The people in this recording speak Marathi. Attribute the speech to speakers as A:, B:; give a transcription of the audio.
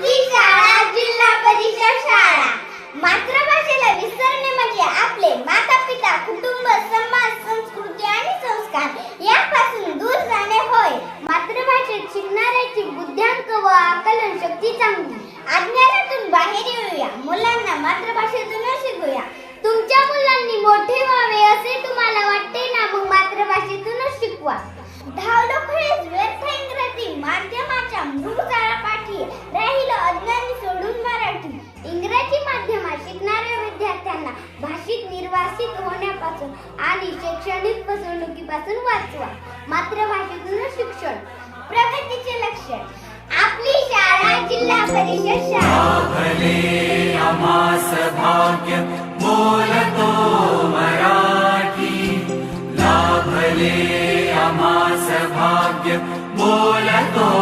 A: आमची शाळा जिल्हा परिषद शाळा. मातृभाषेला विसरणे म्हणजे आपले माता पिता कुटुंब समाज संस्कृती आणि संस्कार यापासून दूर जाणे होय. मातृभाषेत शिकणाऱ्याची बुद्ध्यांक व आकलन शक्ती चांगली. अज्ञानातून बाहेर येऊया. मुलांना मातृभाषेतूनच शिकूया. तुमच्या मुलांनी मोठे व्हावे असे तुम्हाला वाटते ना? मग मातृभाषेतूनच शिकवा. धावलो निर्वासित होण्यापासून आणि शैक्षणिक फसवणुकीपासून वाचवा. मातृभाषेतून शिक्षण प्रगतीचे लक्षण आपली शाळा जिल्हा परिषद शाळा.
B: आमास भाग्य बोलतो मराठी. लाभले आमास भाग्य बोलतो